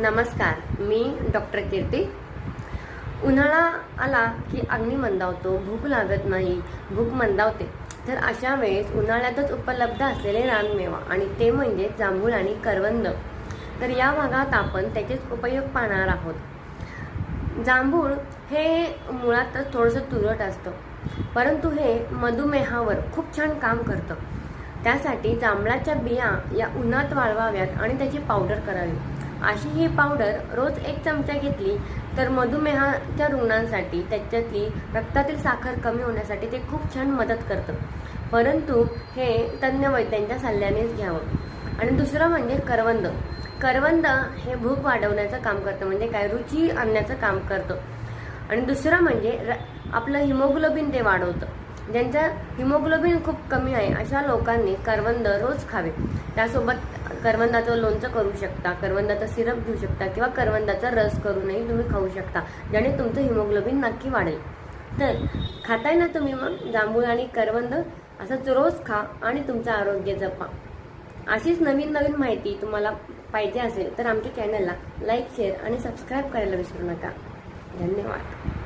नमस्कार मी डॉक्टर कीर्ती. उन्हाळा आला की अग्नी मंदावतो भूक लागत नाही भूक मंदावते. तर अशा वेळेस उन्हाळ्यातच उपलब्ध असलेले रानमेवा आणि ते म्हणजे जांभूळ आणि करवंद. तर या भागात आपण त्याचेच उपयोग पाहणार आहोत. जांभूळ हे मुळातच थोडंसं तुरट असतं परंतु हे मधुमेहावर खूप छान काम करतं. त्यासाठी जांभळाच्या बिया या उन्हात वाळवाव्यात आणि त्याची पावडर करावी. अशी ही पावडर रोज एक चमचा घेतली तर मधुमेहाच्या रुग्णांसाठी त्याच्यातली रक्तातील साखर कमी होण्यासाठी ते खूप छान मदत करतं. परंतु हे तज्ज्ञ वैद्यांच्या सल्ल्यानेच घ्यावं. आणि दुसरं म्हणजे करवंद. करवंद हे भूक वाढवण्याचं काम करतं म्हणजे काय? रुची आणण्याचं काम करतं. आणि दुसरं म्हणजे र आपलं हिमोग्लोबिन ते वाढवतं. ज्यांचं हिमोग्लोबिन खूप कमी आहे अशा लोकांनी करवंद रोज खावे. त्यासोबत करवंदाचं लोणचं करू शकता करवंदाचा सिरप घेऊ शकता किंवा करवंदाचा रस करूनही तुम्ही खाऊ शकता ज्याने तुमचं हिमोग्लोबिन नक्की वाढेल. तर खाताय ना तुम्ही मग जांभूळ आणि करवंद असंच रोज खा आणि तुमचं आरोग्य जपा. अशीच नवीन नवीन माहिती तुम्हाला पाहिजे असेल तर आमच्या चॅनलला लाईक शेअर आणि सबस्क्राईब करायला विसरू नका. धन्यवाद.